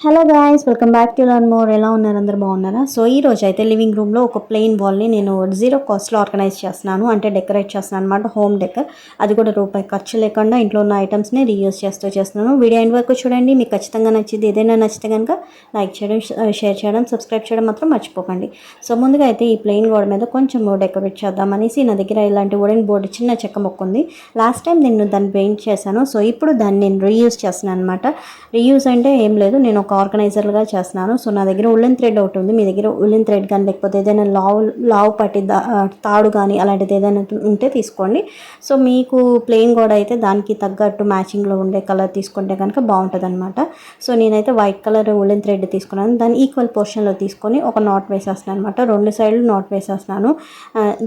Hello guys welcome back to learn more ఎలా ఉన్నారు? అందరు బాగున్నారా? సో ఈ రోజు అయితే లివింగ్ రూమ్లో ఒక ప్లెయిన్ వాల్ని నేను జీరో కాస్ట్లో ఆర్గనైజ్ చేస్తున్నాను. అంటే డెకరేట్ చేస్తున్నాను అనమాట హోమ్ డెకర్ అది కూడా రూపాయి ఖర్చు లేకుండా ఇంట్లో ఉన్న ఐటమ్స్ని రీయూజ్ చేస్తూ చేస్తున్నాను. వీడియో ఎండ్ వరకు చూడండి. మీకు ఖచ్చితంగా నచ్చింది. ఏదైనా నచ్చితే కనుక లైక్ చేయడం షేర్ చేయడం సబ్స్క్రైబ్ చేయడం మాత్రం మర్చిపోకండి. సో ముందుగా అయితే ఈ ప్లెయిన్ గోడ మీద కొంచెం డెకరేట్ చేద్దాం అనేసి నా దగ్గర ఇలాంటి వుడెన్ బోర్డు చిన్న చెక్క మొక్క ఉంది. లాస్ట్ టైం నేను దాన్ని పెయింట్ చేశాను. సో ఇప్పుడు దాన్ని నేను రీయూజ్ చేస్తున్నాను అనమాట రీయూజ్ అంటే ఏం లేదు. నేను ఒక ఆర్గనైజర్గా చేస్తున్నాను. సో నా దగ్గర ఉల్లెన్ థ్రెడ్ ఒకటి ఉంది. మీ దగ్గర ఉల్లెన్ థ్రెడ్ కానీ లేకపోతే ఏదైనా లావు లావు పట్టి తాడు కానీ అలాంటిది ఏదైనా ఉంటే తీసుకోండి. సో మీకు ప్లెయిన్ కూడా అయితే దానికి తగ్గట్టు మ్యాచింగ్లో ఉండే కలర్ తీసుకుంటే కనుక బాగుంటుంది అనమాట సో నేనైతే వైట్ కలర్ ఉల్లెన్ థ్రెడ్ తీసుకున్నాను. దాన్ని ఈక్వల్ పోర్షన్లో తీసుకొని ఒక నాట్ వేసేస్తున్నాను అనమాట రెండు సైడ్లు నాట్ వేసేస్తున్నాను.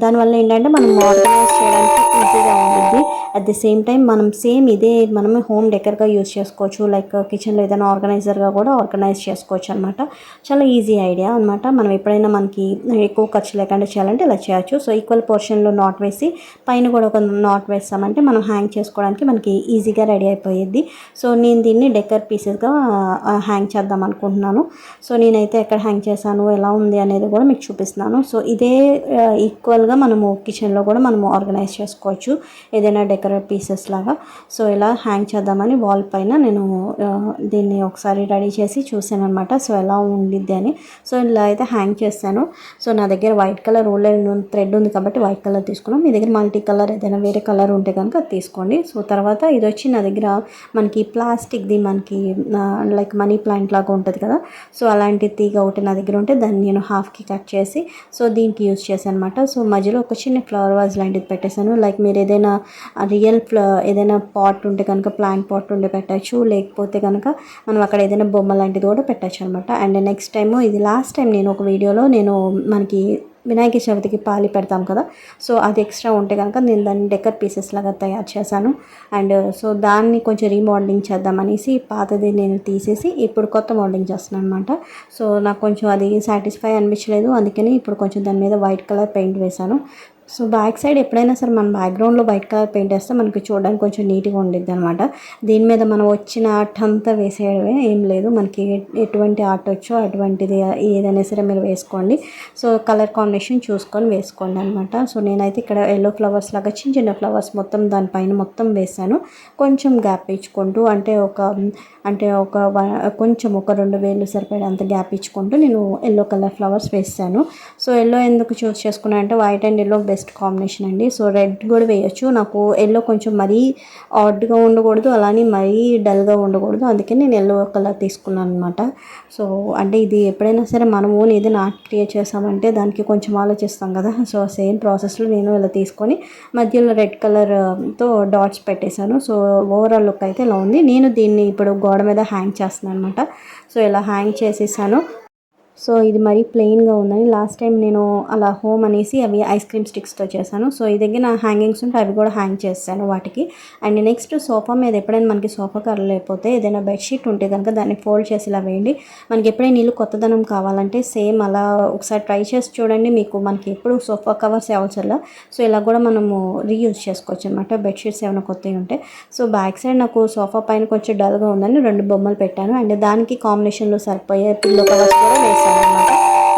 దానివల్ల ఏంటంటే మనం ఆర్గనైజ్ చేయడానికి ఈజీగా ఉంటుంది అట్ ది సేమ్ టైం మనం సేమ్ ఇదే మనం హోమ్ డెకర్గా యూస్ చేసుకోవచ్చు. లైక్ కిచెన్లో uh, ఏదైనా ఆర్గనైజర్గా కూడా ఆర్గనైజ్ చేసుకోవచ్చు అనమాట చాలా ఈజీ ఐడియా అనమాట మనం ఎప్పుడైనా మనకి ఎక్కువ ఖర్చు లేకుండా చేయాలంటే ఇలా చేయొచ్చు. సో ఈక్వల్ పోర్షన్లో నాట్ వేసి పైన కూడా ఒక నాట్ వేస్తామంటే మనం హ్యాంగ్ చేసుకోవడానికి మనకి ఈజీగా రెడీ అయిపోయేది సో నేను దీన్ని డెకర్ పీసెస్గా హ్యాంగ్ చేద్దాం అనుకుంటున్నాను. సో నేనైతే ఎక్కడ హ్యాంగ్ చేశాను ఎలా ఉంది అనేది కూడా మీకు చూపిస్తున్నాను. సో ఇదే uh, ఈక్వల్గా మనము కిచెన్లో కూడా మనము ఆర్గనైజ్ చేసుకోవచ్చు. ఏదైనా డెకరేట్ పీసెస్ లాగా. సో ఇలా హ్యాంగ్ చేద్దామని వాల్ పైన నేను దీన్ని ఒకసారి రెడీ చేసి చూసాను అనమాట సో ఎలా ఉండిద్ది అని. సో ఇలా అయితే హ్యాంగ్ చేస్తాను. సో నా దగ్గర వైట్ కలర్ ఓలెన్ థ్రెడ్ ఉంది కాబట్టి వైట్ కలర్ తీసుకున్నాం. మీ దగ్గర మల్టీ కలర్ ఏదైనా వేరే కలర్ ఉంటే కనుక అది తీసుకోండి. సో తర్వాత ఇది వచ్చి నా దగ్గర మనకి ప్లాస్టిక్ది మనకి లైక్ మనీ ప్లాంట్ లాగా ఉంటుంది కదా. సో అలాంటి తీగ ఒకటి నా దగ్గర ఉంటే దాన్ని నేను హాఫ్కి కట్ చేసి సో దీనికి యూజ్ చేశాను అనమాట సో మధ్యలో ఒక చిన్న ఫ్లవర్ వాజ్ లాంటిది పెట్టేశాను. లైక్ మీరు ఏదైనా రియల్ ఫ్ల ఏదైనా పాట్ ఉంటే కనుక ప్లాంట్ పాట్ ఉంటే పెట్టచ్చు. లేకపోతే కనుక మనం అక్కడ ఏదైనా బొమ్మ లాంటిది కూడా పెట్టచ్చు అనమాట అండ్ నెక్స్ట్ టైము ఇది లాస్ట్ టైం నేను ఒక వీడియోలో నేను మనకి వినాయక చవితికి పాలి పెడతాం కదా. సో అది ఎక్స్ట్రా ఉంటే కనుక నేను దాన్ని డెకర్ పీసెస్ లాగా తయారు చేశాను. అండ్ సో దాన్ని కొంచెం రీమోడలింగ్ చేద్దామనేసి పాతది నేను తీసేసి ఇప్పుడు కొత్త మోడలింగ్ చేస్తున్నాను అనమాట సో నాకు కొంచెం అది సాటిస్ఫై అనిపించలేదు. అందుకని ఇప్పుడు కొంచెం దాని మీద వైట్ కలర్ పెయింట్ వేశాను. సో బ్యాక్ సైడ్ ఎప్పుడైనా సరే మన బ్యాక్గ్రౌండ్లో వైట్ కలర్ పెయింట్ వేస్తే మనకి చూడడానికి కొంచెం నీట్గా ఉండిద్ది అనమాట దీని మీద మనం వచ్చిన ఆర్ట్ అంతా వేసేయడమే ఏం లేదు. మనకి ఎటువంటి ఆర్ట్ వచ్చో అటువంటిది ఏదైనా సరే మీరు వేసుకోండి. సో కలర్ కాంబినేషన్ చూసుకొని వేసుకోండి అనమాట సో నేనైతే ఇక్కడ ఎల్లో ఫ్లవర్స్ లాగా చిన్న చిన్న ఫ్లవర్స్ మొత్తం దానిపైన మొత్తం వేసాను. కొంచెం గ్యాప్ ఇచ్చుకుంటూ అంటే ఒక అంటే ఒక కొంచెం ఒక రెండు వేలు సరిపడేంత గ్యాప్ ఇచ్చుకుంటూ నేను ఎల్లో కలర్ ఫ్లవర్స్ వేసాను. సో ఎల్లో ఎందుకు చూస్ చేసుకున్నా అంటే white and yellow best combination అండి. సో రెడ్ కూడా వేయొచ్చు. నాకు ఎల్లో కొంచెం మరీ ఆడ్గా ఉండకూడదు. అలానే మరీ డల్గా ఉండకూడదు. అందుకే నేను ఎల్లో కలర్ తీసుకున్నాను అనమాట సో అంటే ఇది ఎప్పుడైనా సరే మనం ఓన్ ఏదైనా ఆర్ట్ క్రియేట్ చేసామంటే దానికి కొంచెం ఆలోచిస్తాం కదా. సో సేమ్ ప్రాసెస్లో నేను ఇలా తీసుకొని మధ్యలో రెడ్ కలర్తో డాట్స్ పెట్టేశాను. సో ఓవరాల్ లుక్ అయితే ఇలా ఉంది. నేను దీన్ని ఇప్పుడు గోడ మీద హ్యాంగ్ చేస్తున్నాను అనమాట సో ఇలా హ్యాంగ్ చేసేసాను. సో ఇది మరీ ప్లెయిన్గా ఉందని లాస్ట్ టైం నేను అలా హోమ్ అనేసి అవి ఐస్ క్రీమ్ స్టిక్స్తో చేశాను. సో ఈ దగ్గర నా హ్యాంగింగ్స్ ఉంటే అవి కూడా హ్యాంగ్ చేస్తాను వాటికి. అండ్ నెక్స్ట్ సోఫా మీద ఎప్పుడైనా మనకి సోఫా కర్ర లేకపోతే ఏదైనా బెడ్షీట్ ఉంటే కనుక దాన్ని ఫోల్డ్ చేసి ఇలా వేయండి. మనకి ఎప్పుడైనా నీళ్ళు కొత్తదనం కావాలంటే సేమ్ అలా ఒకసారి ట్రై చేసి చూడండి. మీకు మనకి ఎప్పుడు సోఫా కవర్స్ అవసరం సో ఇలా కూడా మనము రీయూజ్ చేసుకోవచ్చు అనమాట బెడ్షీట్స్ ఏమైనా కొత్తవి ఉంటే. సో బ్యాక్ సైడ్ నాకు సోఫా పైన కొంచెం డల్గా ఉందని రెండు బొమ్మలు పెట్టాను. అండ్ దానికి కాంబినేషన్లో సరిపోయే పిల్లో కవర్స్ కూడా వేసాను అనమాట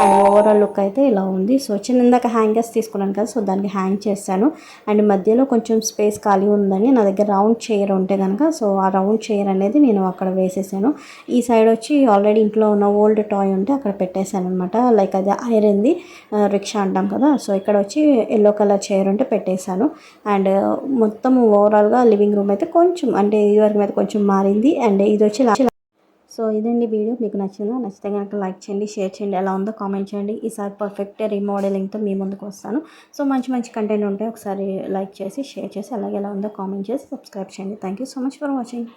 అండ్ ఓవరాల్ లుక్ అయితే ఇలా ఉంది. సో చిన్న ఇందాక హ్యాంగర్స్ తీసుకున్నాను కదా సో దానికి హ్యాంగ్ చేశాను. అండ్ మధ్యలో కొంచెం స్పేస్ ఖాళీ ఉందని నా దగ్గర రౌండ్ చైర్ ఉంటే కనుక సో ఆ రౌండ్ చైర్ అనేది నేను అక్కడ వేసేసాను. ఈ సైడ్ వచ్చి ఆల్రెడీ ఇంట్లో ఉన్న ఓల్డ్ టాయ్ ఉంటే అక్కడ పెట్టేశాను అనమాట లైక్ అది ఐరన్ది రిక్షా అంటాం కదా. సో ఇక్కడ వచ్చి ఎల్లో కలర్ చైర్ ఉంటే పెట్టేశాను. అండ్ మొత్తం ఓవరాల్గా లివింగ్ రూమ్ అయితే కొంచెం అంటే ఇదివరకు అయితే కొంచెం మారింది. అండ్ ఇది వచ్చి సో ఇదండి వీడియో. మీకు నచ్చిందా? నచ్చితే కనుక లైక్ చేయండి షేర్ చేయండి. ఎలా ఉందో కామెంట్ చేయండి. ఈసారి పర్ఫెక్ట్ రీమోడలింగ్తో మీ ముందుకు వస్తాను. సో మంచి మంచి కంటెంట్ ఉంటే ఒకసారి లైక్ చేసి షేర్ చేసి అలాగే ఎలా ఉందో కామెంట్ చేసి సబ్స్క్రైబ్ చేయండి. Thank you so much for watching